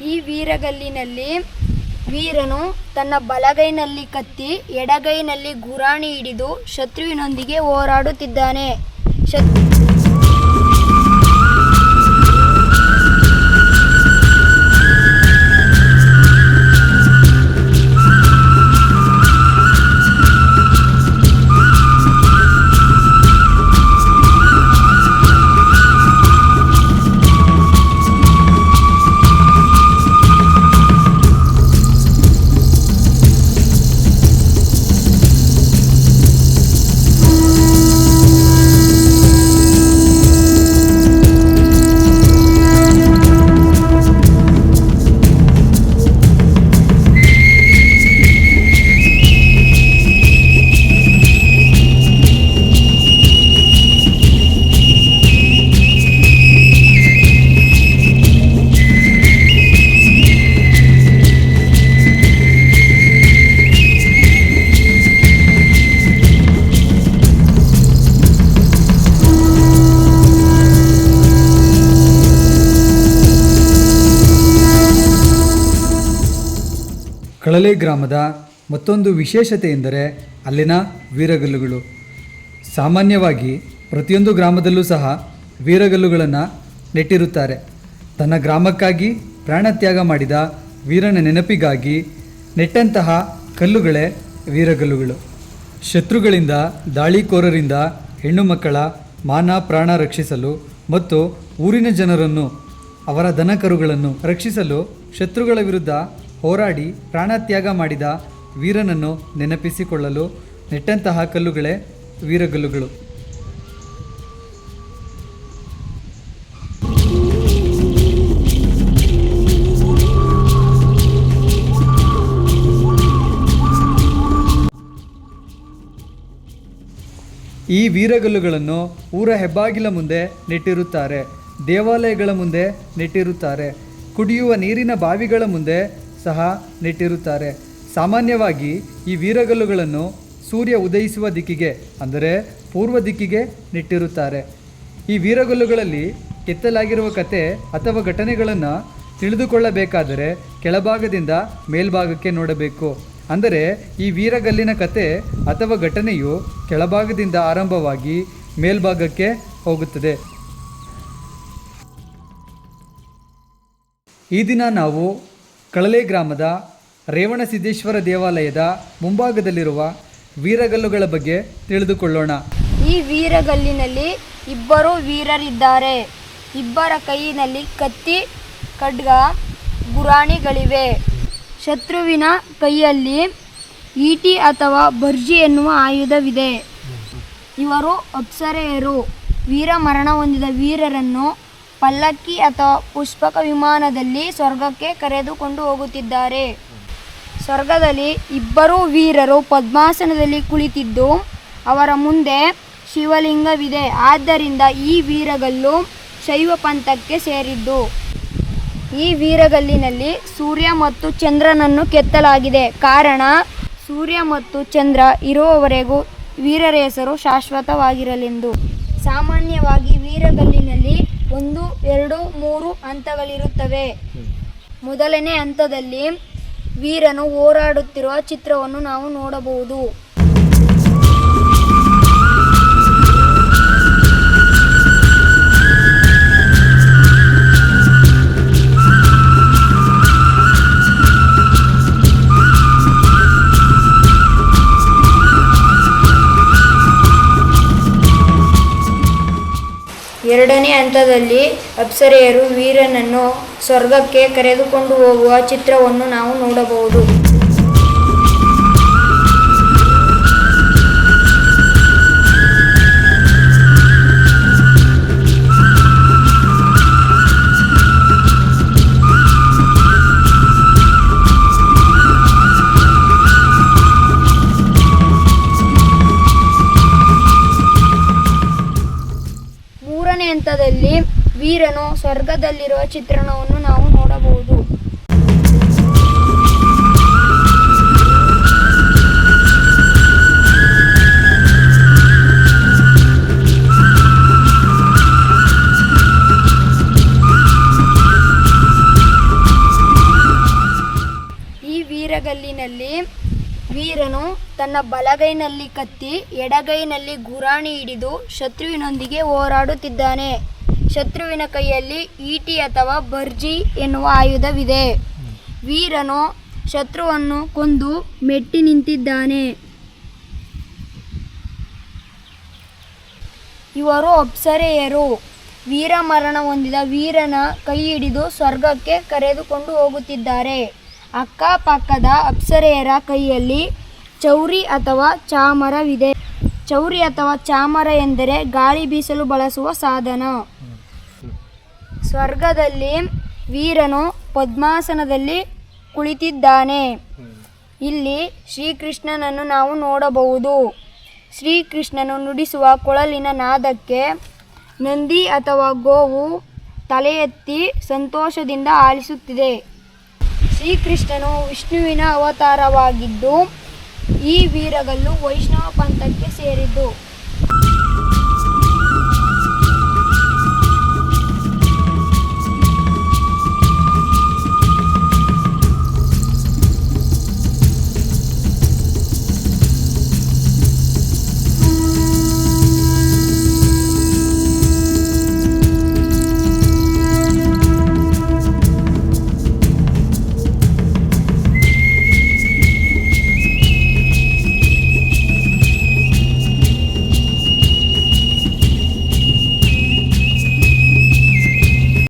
ಈ ವೀರಗಲ್ಲಿನಲ್ಲಿ ವೀರನು ತನ್ನ ಬಲಗೈನಲ್ಲಿ ಕತ್ತಿ ಎಡಗೈನಲ್ಲಿ ಗುರಾಣಿ ಹಿಡಿದು ಶತ್ರುವಿನೊಂದಿಗೆ ಹೋರಾಡುತ್ತಿದ್ದಾನೆ. ಶತ್ ಕಳಲೆ ಗ್ರಾಮದ ಮತ್ತೊಂದು ವಿಶೇಷತೆ ಎಂದರೆ ಅಲ್ಲಿನ ವೀರಗಲ್ಲುಗಳು. ಸಾಮಾನ್ಯವಾಗಿ ಪ್ರತಿಯೊಂದು ಗ್ರಾಮದಲ್ಲೂ ಸಹ ವೀರಗಲ್ಲುಗಳನ್ನು ನೆಟ್ಟಿರುತ್ತಾರೆ. ತನ್ನ ಗ್ರಾಮಕ್ಕಾಗಿ ಪ್ರಾಣತ್ಯಾಗ ಮಾಡಿದ ವೀರನ ನೆನಪಿಗಾಗಿ ನೆಟ್ಟಂತಹ ಕಲ್ಲುಗಳೇ ವೀರಗಲ್ಲುಗಳು. ಶತ್ರುಗಳಿಂದ ದಾಳಿಕೋರರಿಂದ ಹೆಣ್ಣು ಮಕ್ಕಳ ಮಾನ ಪ್ರಾಣ ರಕ್ಷಿಸಲು ಮತ್ತು ಊರಿನ ಜನರನ್ನು ಅವರ ದನಕರುಗಳನ್ನು ರಕ್ಷಿಸಲು ಶತ್ರುಗಳ ವಿರುದ್ಧ ಹೋರಾಡಿ ಪ್ರಾಣತ್ಯಾಗ ಮಾಡಿದ ವೀರನನ್ನು ನೆನಪಿಸಿಕೊಳ್ಳಲು ನೆಟ್ಟಂತಹ ಕಲ್ಲುಗಳೇ ವೀರಗಲ್ಲುಗಳು. ಈ ವೀರಗಲ್ಲುಗಳನ್ನು ಊರ ಹೆಬ್ಬಾಗಿಲ ಮುಂದೆ ನೆಟ್ಟಿರುತ್ತಾರೆ, ದೇವಾಲಯಗಳ ಮುಂದೆ ನೆಟ್ಟಿರುತ್ತಾರೆ, ಕುಡಿಯುವ ನೀರಿನ ಬಾವಿಗಳ ಮುಂದೆ ಸಹ ನೆಟ್ಟಿರುತ್ತಾರೆ. ಸಾಮಾನ್ಯವಾಗಿ ಈ ವೀರಗಲ್ಲುಗಳನ್ನು ಸೂರ್ಯ ಉದಯಿಸುವ ದಿಕ್ಕಿಗೆ, ಅಂದರೆ ಪೂರ್ವ ದಿಕ್ಕಿಗೆ ನೆಟ್ಟಿರುತ್ತಾರೆ. ಈ ವೀರಗಲ್ಲುಗಳಲ್ಲಿ ಕೆತ್ತಲಾಗಿರುವ ಕತೆ ಅಥವಾ ಘಟನೆಗಳನ್ನು ತಿಳಿದುಕೊಳ್ಳಬೇಕಾದರೆ ಕೆಳಭಾಗದಿಂದ ಮೇಲ್ಭಾಗಕ್ಕೆ ನೋಡಬೇಕು. ಅಂದರೆ ಈ ವೀರಗಲ್ಲಿನ ಕತೆ ಅಥವಾ ಘಟನೆಯು ಕೆಳಭಾಗದಿಂದ ಆರಂಭವಾಗಿ ಮೇಲ್ಭಾಗಕ್ಕೆ ಹೋಗುತ್ತದೆ. ಈ ದಿನ ನಾವು ಕಳಲೆ ಗ್ರಾಮದ ರೇವಣಸಿದ್ದೇಶ್ವರ ದೇವಾಲಯದ ಮುಂಭಾಗದಲ್ಲಿರುವ ವೀರಗಲ್ಲುಗಳ ಬಗ್ಗೆ ತಿಳಿದುಕೊಳ್ಳೋಣ. ಈ ವೀರಗಲ್ಲಿನಲ್ಲಿ ಇಬ್ಬರು ವೀರರಿದ್ದಾರೆ. ಇಬ್ಬರ ಕೈಯಿನಲ್ಲಿ ಕತ್ತಿ, ಖಡ್ಗ, ಗುರಾಣಿಗಳಿವೆ. ಶತ್ರುವಿನ ಕೈಯಲ್ಲಿ ಈಟಿ ಅಥವಾ ಬರ್ಜಿ ಎನ್ನುವ ಆಯುಧವಿದೆ. ಇವರು ಅಪ್ಸರೆಯರು. ವೀರ ಮರಣ ಹೊಂದಿದ ವೀರರನ್ನು ಪಲ್ಲಕ್ಕಿ ಅಥವಾ ಪುಷ್ಪಕ ವಿಮಾನದಲ್ಲಿ ಸ್ವರ್ಗಕ್ಕೆ ಕರೆದುಕೊಂಡು ಹೋಗುತ್ತಿದ್ದಾರೆ. ಸ್ವರ್ಗದಲ್ಲಿ ಇಬ್ಬರೂ ವೀರರು ಪದ್ಮಾಸನದಲ್ಲಿ ಕುಳಿತಿದ್ದು, ಅವರ ಮುಂದೆ ಶಿವಲಿಂಗವಿದೆ. ಆದ್ದರಿಂದ ಈ ವೀರಗಲ್ಲು ಶೈವ ಪಂಥಕ್ಕೆ ಸೇರಿದ್ದು. ಈ ವೀರಗಲ್ಲಿನಲ್ಲಿ ಸೂರ್ಯ ಮತ್ತು ಚಂದ್ರನನ್ನು ಕೆತ್ತಲಾಗಿದೆ. ಕಾರಣ, ಸೂರ್ಯ ಮತ್ತು ಚಂದ್ರ ಇರುವವರೆಗೂ ವೀರರ ಹೆಸರು ಶಾಶ್ವತವಾಗಿರಲೆಂದು. ಸಾಮಾನ್ಯವಾಗಿ ವೀರಗಲ್ಲಿನಲ್ಲಿ ಒಂದು ಎರಡು ಮೂರು ಹಂತಗಳಿರುತ್ತವೆ. ಮೊದಲನೇ ಹಂತದಲ್ಲಿ ವೀರನು ಹೋರಾಡುತ್ತಿರುವ ಚಿತ್ರವನ್ನು ನಾವು ನೋಡಬಹುದು. ಎರಡನೇ ಹಂತದಲ್ಲಿ ಅಪ್ಸರೆಯರು ವೀರನನ್ನು ಸ್ವರ್ಗಕ್ಕೆ ಕರೆದುಕೊಂಡು ಹೋಗುವ ಚಿತ್ರವನ್ನು ನಾವು ನೋಡಬಹುದು. ಹಂತದಲ್ಲಿ ವೀರನು ಸ್ವರ್ಗದಲ್ಲಿರುವ ಚಿತ್ರಣವನ್ನು ನಾವು ನೋಡಬಹುದು. ಈ ವೀರಗಲ್ಲಿನಲ್ಲಿ ವೀರನು ತನ್ನ ಬಲಗೈನಲ್ಲಿ ಕತ್ತಿ ಎಡಗೈನಲ್ಲಿ ಗುರಾಣಿ ಹಿಡಿದು ಶತ್ರುವಿನೊಂದಿಗೆ ಹೋರಾಡುತ್ತಿದ್ದಾನೆ. ಶತ್ರುವಿನ ಕೈಯಲ್ಲಿ ಈಟಿ ಅಥವಾ ಬರ್ಜಿ ಎನ್ನುವ ಆಯುಧವಿದೆ. ವೀರನು ಶತ್ರುವನ್ನು ಕೊಂದು ಮೆಟ್ಟಿ ನಿಂತಿದ್ದಾನೆ. ಇವರು ಅಪ್ಸರೆಯರು. ವೀರಮರಣ ಹೊಂದಿದ ವೀರನ ಕೈ ಹಿಡಿದು ಸ್ವರ್ಗಕ್ಕೆ ಕರೆದುಕೊಂಡು ಹೋಗುತ್ತಿದ್ದಾರೆ. ಅಕ್ಕಪಕ್ಕದ ಅಪ್ಸರೆಯರ ಕೈಯಲ್ಲಿ ಚೌರಿ ಅಥವಾ ಚಾಮರವಿದೆ. ಚೌರಿ ಅಥವಾ ಚಾಮರ ಎಂದರೆ ಗಾಳಿ ಬೀಸಲು ಬಳಸುವ ಸಾಧನ. ಸ್ವರ್ಗದಲ್ಲಿ ವೀರನು ಪದ್ಮಾಸನದಲ್ಲಿ ಕುಳಿತಿದ್ದಾನೆ. ಇಲ್ಲಿ ಶ್ರೀಕೃಷ್ಣನನ್ನು ನಾವು ನೋಡಬಹುದು. ಶ್ರೀಕೃಷ್ಣನು ನುಡಿಸುವ ಕೊಳಲಿನ ನಾದಕ್ಕೆ ನಂದಿ ಅಥವಾ ಗೋವು ತಲೆ ಎತ್ತಿ ಸಂತೋಷದಿಂದ ಆಲಿಸುತ್ತಿದೆ. ಶ್ರೀಕೃಷ್ಣನು ವಿಷ್ಣುವಿನ ಅವತಾರವಾಗಿದ್ದು ಈ ವೀರಗಲ್ಲು ವೈಷ್ಣವ ಪಂಥಕ್ಕೆ ಸೇರಿದ್ದು.